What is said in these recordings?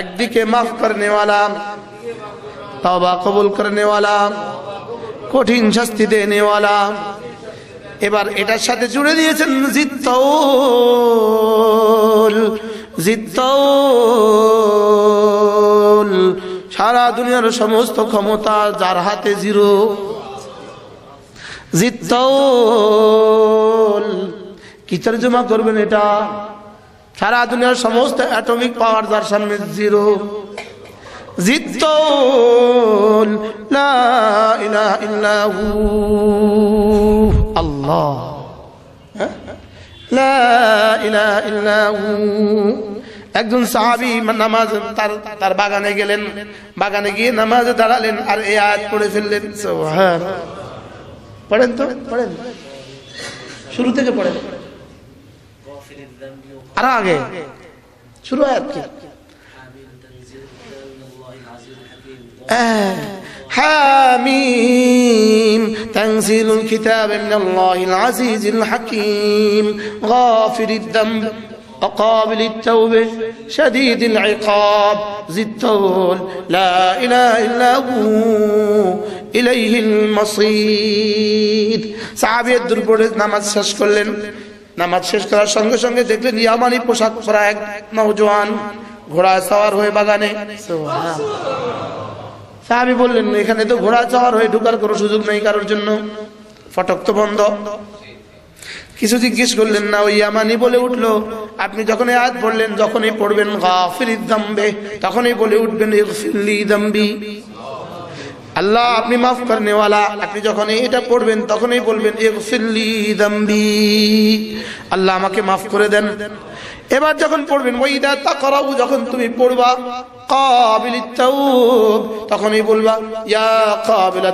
একদিকে মাফ করে নেওয়ালাম তবা কবুল করে নেওয়ালা কঠিন শাস্তি দিয়ে নেওয়ালা এবার এটার সাথে জুড়ে দিয়েছেন জিত্তৌল জিত্তৌল সারা দুনিয়ার সমস্ত ক্ষমতা যার হাতে জিরো। জিত্তৌল কি তর্জমা করবেন এটা? সারা দুনিয়ার সমস্ত অ্যাটমিক পাওয়ার যার সামনে জিরো আল্লাহ। একজন সাহাবি নামাজ তার তার বাগানে গেলেন বাগানে গিয়ে নামাজে দাঁড়ালেন আর এই আয়াত পড়ে ফেললেন। পড়েন তো? পড়েন। শুরু থেকে পড়েন। আর আগে শুরু আয়াত কি آه. حاميم تنزيل الكتاب من الله العزيز الحكيم غافر الذنب وقابل التوبة شديد العقاب ذي الطول لا إله إلا هو إليه المصير সাহাবী দূর পড়ে নামাজ শেষ করলেন নামাজ শেষ করার সঙ্গে সঙ্গে দেখলেন ইয়ামানি পোশাক পরা এক নওজোয়ান ঘোড়া সওয়ার হয়ে বাগানে। সাহাবি বললেন এখানে তো ঘোড়া চাওয়ার হয়ে ঢুকার কোনো সুযোগ নেই কারোর জন্য ফটক তো বন্ধ। কিছু জিজ্ঞেস করলেন না ওই ইয়ামানি বলে উঠল আপনি যখন আয়াত পড়লেন যখনই পড়বেন গাফির দাম্বে তখনই বলে উঠবেন ইগফিরলি দাম্বি। আল্লাহ, আপনি মাফ করনে ওয়ালা আপনি যখন এটা পড়বেন, তখনই বলবেন দাম্বি। আল্লাহ আমাকে মাফ করে দেন। এবার যখন পড়বেন ওইদা তাকরাউ, যখন তুমি পড়বা কাবিল তখনই বলবা, ইয়া কাবিল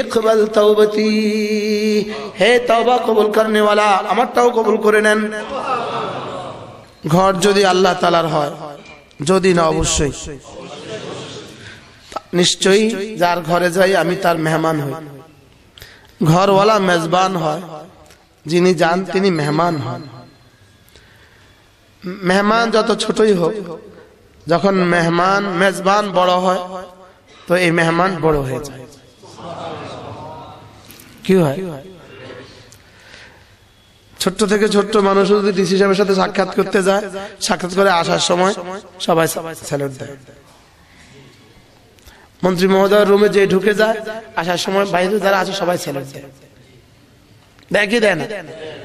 ইকবাল তাওবতি। হে তওবা কবুল করনে ওয়ালা আমারটাও কবুল করে নেন। ঘর যদি আল্লাহ তালার হয়, যদি না, অবশ্যই। নিশ্চয়ই যার ঘরে যাই আমি তার মেহমান হই। ঘরওয়ালা মেজবান হয়, যিনি যান তিনি মেহমান হন। মেহমান যত ছোটই হোক, যখন মেহমান, মেজবান বড় হয়, তো এই মেহমান বড় হয়ে যায়। কি হয়? ছোট্ট থেকে ছোট্ট মানুষ যদি ডিসি সাহেবের সাথে সাক্ষাৎ করতে যায়, সাক্ষাৎ করে আসার সময় সবাই স্যালুট দেয়। মন্ত্রী মহোদয়ের রুমে যে ঢুকে যায়, আসার সময় বাইরে যারা আছে সবাই স্যালুট দেয় দেয় না?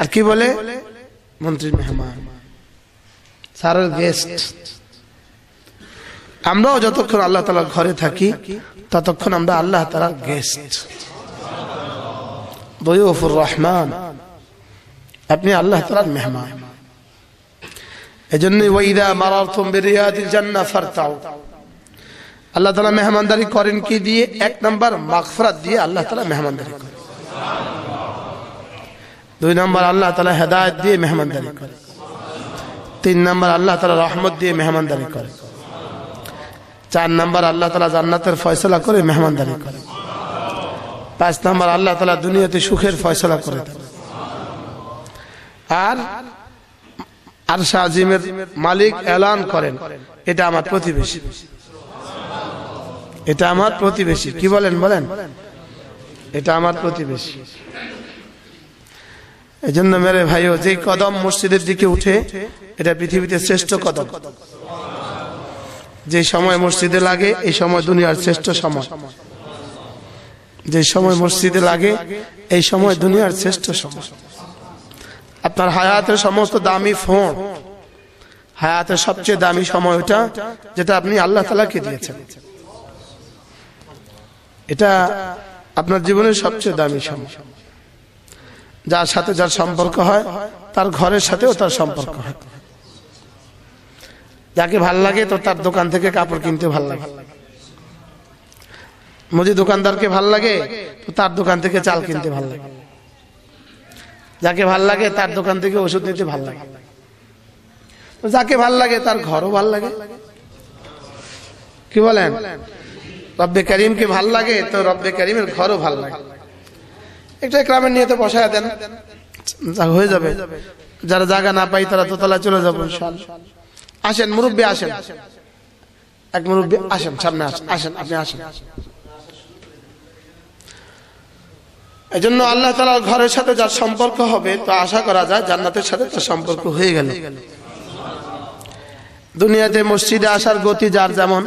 আর কি বলে? মন্ত্রীর মেহমান, স্যারের গেস্ট আমরাও যতক্ষণ আল্লাহ তালার ঘরে থাকি, ততক্ষণ আমরা আল্লাহ তালার গেস্ট দয়ুফুর রহমান, আপনি আল্লাহ তালার মেহমান। এজন্য ওয়াইদা মারারতুম বিরিয়াদিল জান্নাহ ফারতাউ। আল্লাহ তাআলা মেহমানদারি করেন কি দিয়ে? এক নাম্বার মাগফিরাত দিয়ে আল্লাহ তাআলা মেহমানদারি করেন। দুই নাম্বার আল্লাহ তাআলা হেদায়েত দিয়ে মেহমানদারি করে তিন নাম্বার আল্লাহ তাআলা রহমত দিয়ে মেহমানদারি করে চার নাম্বার আল্লাহ তাআলা জান্নাতের ফয়সালা করে মেহমানদারি করে পাঁচ নাম্বার আল্লাহ তালা দুনিয়াতে সুখের ফয়সালা করে আর আর শাহিমের মালিক এলান করেন। এটা আমার প্রতিবেশী। এটা আমার প্রতিবেশী। কি বলেন বলেন? এটা আমার প্রতিবেশী। এই জন্য মেরে ভাইও যে কদম মসজিদের দিকে উঠে, এটা পৃথিবীতে শ্রেষ্ঠ কদম। যে সময় মসজিদে লাগে, এই সময় দুনিয়ার শ্রেষ্ঠ সময়। যে সময় মসজিদে লাগে, এই সময় দুনিয়ার শ্রেষ্ঠ সময়। আপনার হায়াতের সমস্ত দামি ফোন, হায়াতের সবচেয়ে দামি সময় ওটা যেটা আপনি আল্লাহ তালাকে দিয়েছেন। এটা আপনার জীবনের সবচেয়ে দামি সময়। যার সাথে যার সম্পর্ক হয়, তার ঘরের সাথেও তার সম্পর্ক হয়। যাকে ভালো লাগে তো তার দোকান থেকে কাপড় কিনতে ভালো লাগে। মুদি দোকানদারকে ভালো লাগে তো তার দোকান থেকে চাল কিনতে ভালো লাগে। যাকে ভালো লাগে তার দোকান থেকে ওষুধ নিতে ভালো লাগে। যাকে ভালো লাগে তার ঘরও ভালো লাগে। কি বলেন? রব্বে করিমকে ভালো লাগে, তো রব্বে করিমের ঘরও ভালো লাগে। একটা গ্রামের নিয়ে তো বসায় দেন। হয়ে যাবে। যারা জায়গা না পাই তারা দোতলা চলে যাব আসেন, মুরব্বী আসেন। এক মুরব্বী আসেন, সামনে আসেন আসেন, আপনি আসেন। এই জন্য আল্লাহ তালার ঘরের সাথে যার সম্পর্ক হবে, তো আশা করা যায় জান্নাতের সাথে তার সম্পর্ক হয়ে গেল। দুনিয়াতে মসজিদে আসার গতি যার যেমন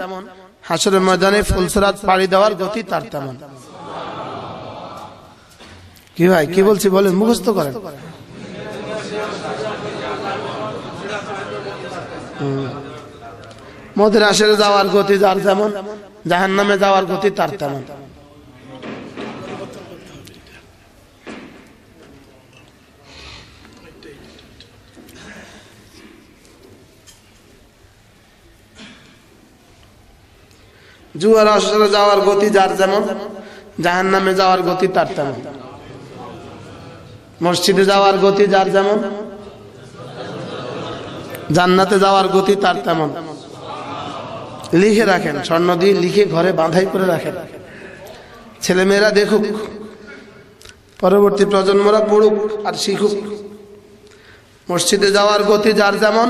হাসরের ময়দানে ফুলসরাত পাড়ি দেওয়ার গতি তার তেমন কি ভাই, কি বলছি বলেন, মুখস্থ করেন। মদের আসরে যাওয়ার গতি যার যেমন জাহান নামে যাওয়ার গতি তার তেমন জুয়ার আসরে যাওয়ার গতি যার যেমন জাহান নামে যাওয়ার গতি তার তেমন। মসজিদে যাওয়ার গতি যার যেমন, জান্নাতে যাওয়ার গতি তার তেমন। লিখে রাখেন, স্বর্ণ দিয়ে লিখে ঘরে বাঁধাই করে রাখেন। ছেলেমেয়েরা দেখুক, পরবর্তী প্রজন্মরা পড়ুক আর শিখুক। মসজিদে যাওয়ার গতি যার যেমন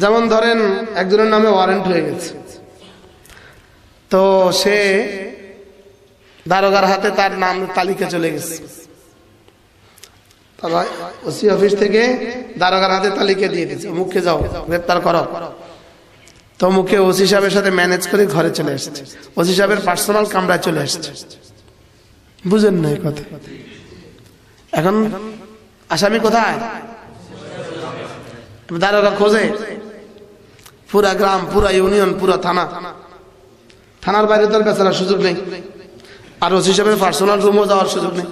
যেমন ধরেন, একজনের নামে ওয়ারেন্ট হয়ে গেছে। তো সে দারোগার হাতে তার নাম, তালিকা চলে গেছে। ওসি অফিস থেকে দারোগার হাতে তালিকা দিয়ে দিয়েছে, মুখে যাও, গ্রেপ্তার করো। তো মুখে ওসি সাহেবের সাথে ম্যানেজ করে ঘরে চলে এসেছে ওসি সাহেবের পার্সোনাল কামরায় চলে এসেছে বুঝেন না কথা। এখন আসামি কোথায়? দারোগা খোঁজে। পুরা গ্রাম, পুরা ইউনিয়ন, পুরা থানা। থানার বাইরে তোর বেচারার সুযোগ নেই। আর ওসি হিসাবে পার্সোনাল রুমও যাওয়ার সুযোগ নেই।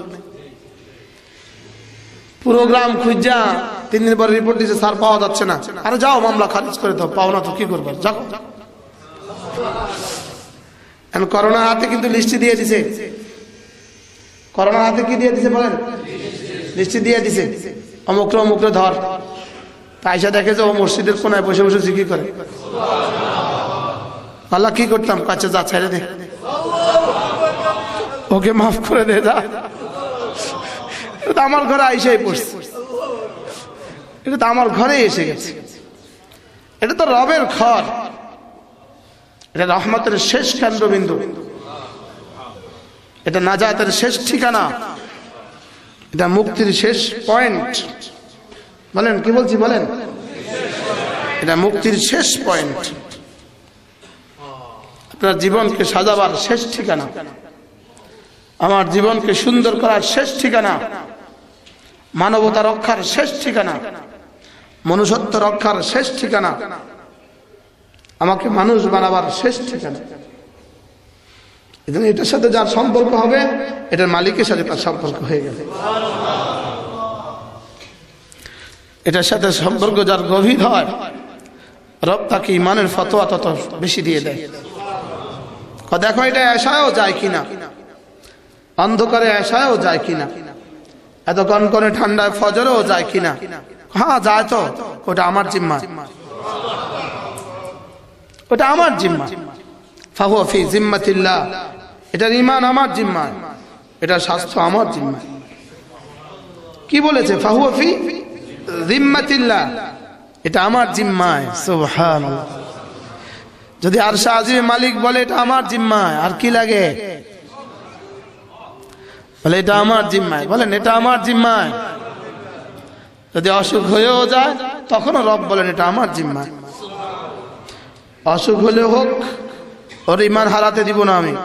পুরো গ্রাম খুঁজা, তিন দিন পরে রিপোর্ট দিচ্ছে স্যার, পাওয়া যাচ্ছে না। আরে যাও, মামলা খারিজ করে দাও, পাও না তো, কি করবে? যাও। এখন করোনা হাতে কিন্তু লিস্টি দিয়ে দিছে। করোনা হাতে কি দিয়ে দিছে বলেন? লিস্টি দিয়ে দিছে। অমুকরে অমুকরে ধর। পয়সা দেখে যে ও মসজিদের কোনায় বসে বসে জিকির করে। আল্লাহ কি করতাম? কাছে যা, ছেড়ে দে। ওকে মাফ করে দে, যা। তো আমার ঘরে আইসাই পড়ছে। এটা তো আমার ঘরে এসে গেছে। এটা তো রবের ঘর। এটা রহমতের শেষ কেন্দ্রবিন্দু। এটা নাজাতের শেষ ঠিকানা। এটা মুক্তির শেষ পয়েন্ট বলেন, কি বলছি, বলেন? এটা মুক্তির শেষ পয়েন্ট আপনার জীবনকে সাজাবার শেষ ঠিকানা। আমার জীবনকে সুন্দর করার শেষ ঠিকানা। মানবতা রক্ষার শেষ ঠিকানা। মনুষ্যত্ব রক্ষার শেষ ঠিকানা। আমাকে মানুষ বানাবার শেষ ঠিকানা। এটার সাথে যার সম্পর্ক হবে, এটার মালিকের সাথে তার সম্পর্ক হয়ে গেছে। এটার সাথে সম্পর্ক যার গভীর হয়, রব তাকে ইমানের ফতোয়া তত বেশি দিয়ে দেয়। দেখো, এটা এসায়ও যায় কিনা? অন্ধকারে এসায়ও যায় কিনা? এত কনকনে ঠান্ডায় ফজরেও যায় কিনা? হ্যাঁ যায় তো। ওটা আমার জিম্মা। ওটা আমার জিম্মা। ফাহুয়া ফি জিম্মাতিল্লাহ। এটার ইমান আমার জিম্মা। এটার স্বাস্থ্য আমার জিম্মা। কি বলেছে? ফাহুয়া ফি জিম্মাতিল্লাহ। এটা আমার জিম্মায়। সুবহান যদি আর আজিমের মালিক বলে, এটা আমার জিম্মায়, আর কি লাগে? বলে, এটা আমার জিম্মায়। বলেন, এটা আমার জিম্মায়। যদি অসুখ হয়েও যায়, তখনও রব বলেন, এটা আমার জিম্মায়। অসুখ হলে হোক, ওর ইমান হারাতে দিব না আমি।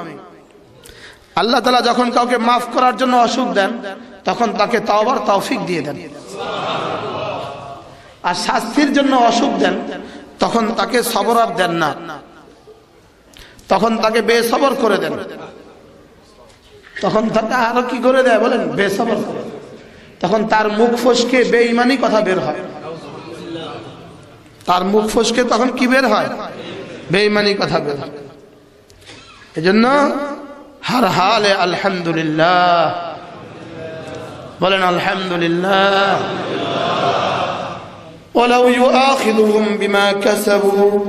আল্লাহ তালা যখন কাউকে মাফ করার জন্য অসুখ দেন তখন তাকে তাওবার তৌফিক দিয়ে দেন। আর শাস্তির জন্য অসুখ দেন, তখন তাকে সবরাব দেন না। তখন তাকে বেসবর করে দেন। তখন তাকে আরও কি করে দেয় বলেন? বেসবর তখন তার মুখ ফসকে বেঈমানি কথা বের হয়। তার মুখ ফসকে তখন কি বের হয়? বেঈমানি কথা বের হয়। এজন্য, হার হালে আলহামদুলিল্লাহ। ولنا الحمد لله. ولو يؤاخذهم بما كسبوا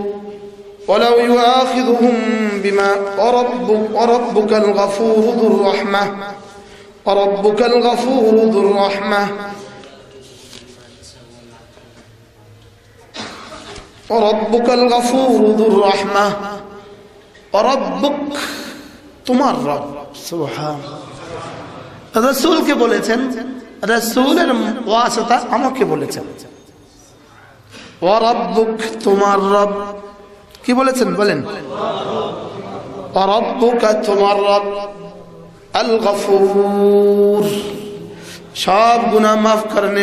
ولو يؤاخذهم بما ورب وربك الغفور ذو الرحمة وربك الغفور ذو الرحمة. وربك الغفور ذو الرحمة. وربك تمر سبحان الله. রসুলকে বলেছেন, রসুলের ওয়াসতা আমাকে বলেছেন। ও রব্বুক, তোমার রব। কি বলেছেন? বলেন। অরব্বুকা তোমার রব। আল গফুর। সব গুনা মাফ করনে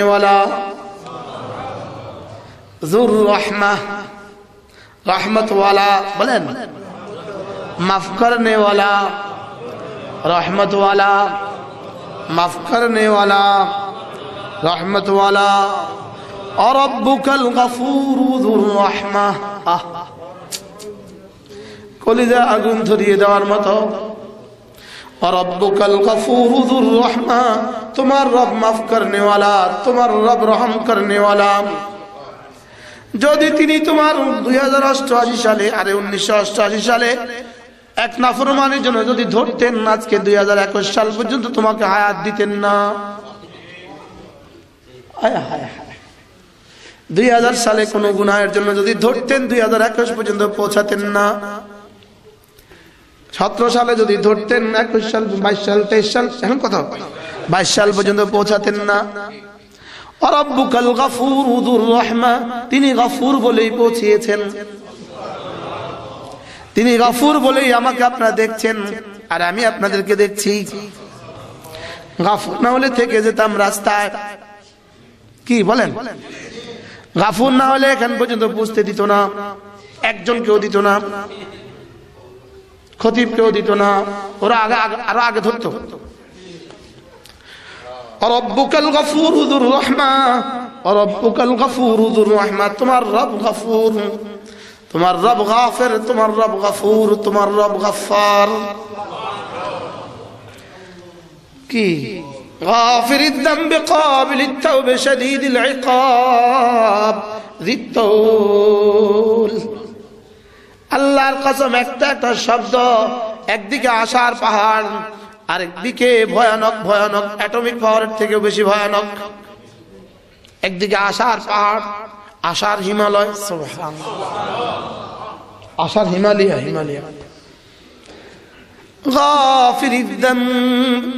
জুর রহমা। রহমতওয়ালা। বলেন। মাফ করনে রহমতওয়ালা। মাফ করনে ওয়ালা, রহমত ওয়ালা। অরব্বুকাল গফুর রহমা। আহ। কলিজা আগুন ধরিয়ে দেওয়ার মতো। অরব্বুকাল গফুর রহমা। তোমার রব মাফ করনে তোমার রব রহম করনে যদি তিনি তোমার দুই সালে, আরে উনিশশো সালে এক নাফরমানের জন্য যদি ধরতেন আজকে দুই সাল পর্যন্ত তোমাকে হায়াত দিতেন না। দুই হাজার সালে কোনো গুনাহের জন্য যদি ধরতেন, দুই হাজার একুশ পর্যন্ত পৌঁছাতেন না। সতেরো সালে যদি ধরতেন, একুশ সাল, বাইশ সাল, তেইশ সাল, এখন কথা বাইশ সাল পর্যন্ত পৌঁছাতেন না। তিনি গাফুর বলেই পৌঁছিয়েছেন। তিনি গাফুর বলেই আমাকে আপনারা দেখছেন, আর আমি আপনাদেরকে দেখছি। গাফুর না হলে থেকে যেতাম রাস্তায়। কি বলেন? গাফুর না হলে এখান পর্যন্ত বুঝতে দিত না। একজন কেউ দিত না। খতিব কেউ দিত না। ওরা আগে আরও আগে ধরতো। রব্বুকাল গফুর রহমা। রব্বুকাল গফুর রহমা। তোমার রব গফুর। তোমার রব গাফির তোমার রব গফুর তোমার রব গফফার কি غافر الذنب قابل التوب شديد العقاب ذي الطول আল্লাহর কসম একটা একটা শব্দ একদিকে আশার পাহাড় আরেকদিকে ভয়ানক ভয়ানক অ্যাটমিক পাওয়ারের থেকেও বেশি ভয়ানক একদিকে আশার পাহাড় আশার হিমালয় সুবহানাল্লাহ আশার হিমালয় হিমালয় غافر الذنب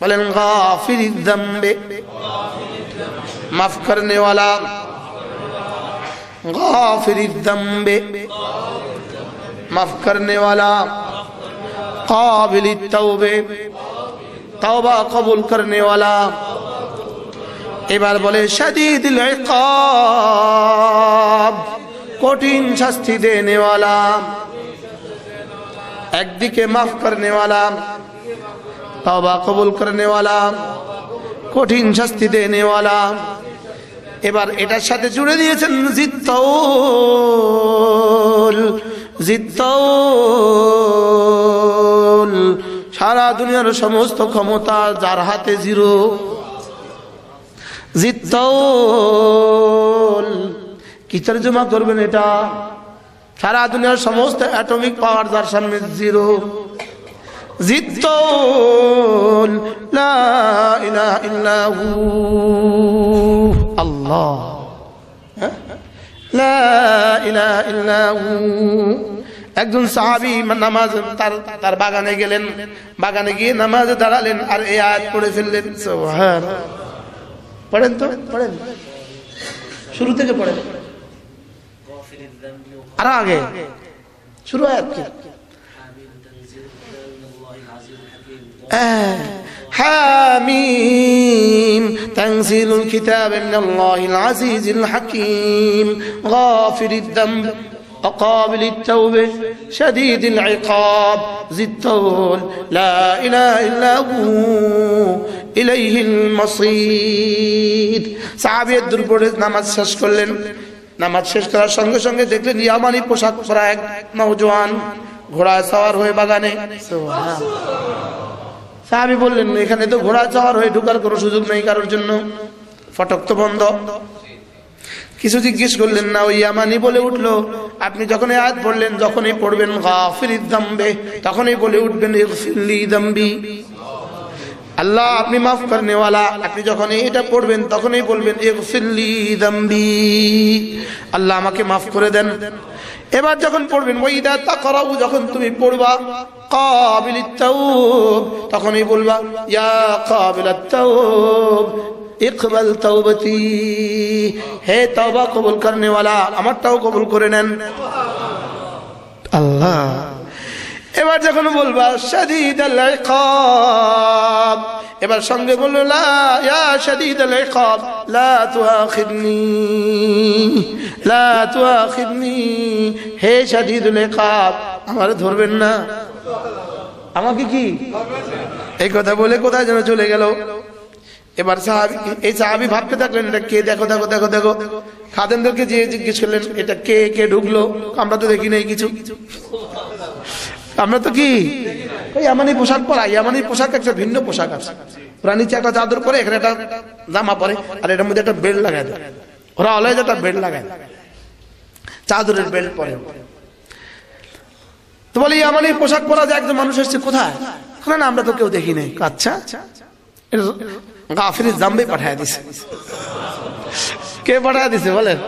বলেন غافر الذنب মাফ করনে ওয়ালা غافر الذنب মাফ করনে ওয়ালা قابل التوبه توبه কবুল করনে ওয়ালা এবার বলে সাদিদুল কঠিন শাস্তি দেনেওয়ালা একদিকে মাফ করনেওয়ালা তওবা কবুল করনেওয়ালা কঠিন শাস্তি দেনেওয়ালা এবার এটার সাথে জুড়ে দিয়েছেন জিত জিত সারা দুনিয়ার সমস্ত ক্ষমতা যার হাতে জিরো। জিত্তৌল। কি তর্জমা করবেন এটা? সারা দুনিয়ার সমস্ত অ্যাটমিক পাওয়ার যার সামনে জিরো জিত্তৌল। আল্লাহ। একজন সাহাবি নামাজ তার তার বাগানে গেলেন। বাগানে গিয়ে নামাজে দাঁড়ালেন আর এই আয়াত পড়ে ফেললেন পড়েন তো পড়েন শুরু থেকে পড়েন আর আগে শুরু আয়াত কি آه. حاميم تنزيل الكتاب من الله العزيز الحكيم غافر الذنب وقابل التوبة شديد العقاب ذي الطول لا إله إلا هو إليه المصير সাহাবি দুর্বড়ে নামাজ শেষ করলেন নামাজ শেষ করার সঙ্গে সঙ্গে দেখলেন ইয়ামানি পোশাক পরা এক নওজোয়ান ঘোড়া সওয়ার হয়ে বাগানে সুবহানাল্লাহ। সাহাবি বললেন এখানে তো ঘোড়া চাওয়ার হয়ে ঢুকার কোনো সুযোগ নেই কারোর জন্য ফটক তো বন্ধ কিছু জিজ্ঞেস করলেন, না, ওই ইয়ামানি বলে উঠল। আপনি যখন আয়াত পড়লেন, যখনই পড়বেন গাফির দাম্বে। তখনই বলে উঠবেন ইগফিরলি আল্লাহ, আপনি মাফ করনেওয়ালা আপনি যখন এটা পড়বেন, তখনই বলবেন আল্লাহ আমাকে মাফ করে দেন। এবার যখন পড়বেন ওইদা তাকরাউ, যখন তুমি পড়বা কাবিল তখনই বলবা, ইয়া কাবিল ইকবাল তাওবতি। হে তওবা কবুল করনেওয়ালা, আমারটাও কবুল করে নেন। আল্লাহ। এবার যখন বলবা ইকাব এবার সঙ্গে বলল তুআখিদনি হে ইকাব আমার ধরবেন না। আমাকে কি? এই কথা বলে কোথায় যেন চলে গেল? এবার সাহাবি এই সাহাবি ভাবতে থাকলেন, এটা কে? দেখো দেখো দেখো দেখো। খাদেমদেরকে যে জিজ্ঞেস করলেন, এটা কে কে ঢুকলো? আমরা তো দেখি নাই কিছু। আমরা তো কি? আমানি পোশাক পরাই আমানি পোশাক, একটা ভিন্ন পোশাক আছে। ওরা নিচে একটা চাদর পরে, এখানে একটা জামা পরে, আর এটার মধ্যে একটা বেল্ট লাগায় দেয়। ওরা অলয় একটা বেল্ট লাগায় চাদরের বেল্ট পরে তো বলি আমানি পোশাক পরা যে একজন মানুষ এসছে, কোথায়? না, আমরা তো কেউ দেখি নাই। আচ্ছা। গাফির জাম্বি পাঠায় দিছে কে পাঠায় দিছে বলেন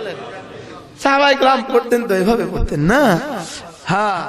সাহাবাই কালাম করতেন তো এভাবে পড়তেন না হ্যাঁ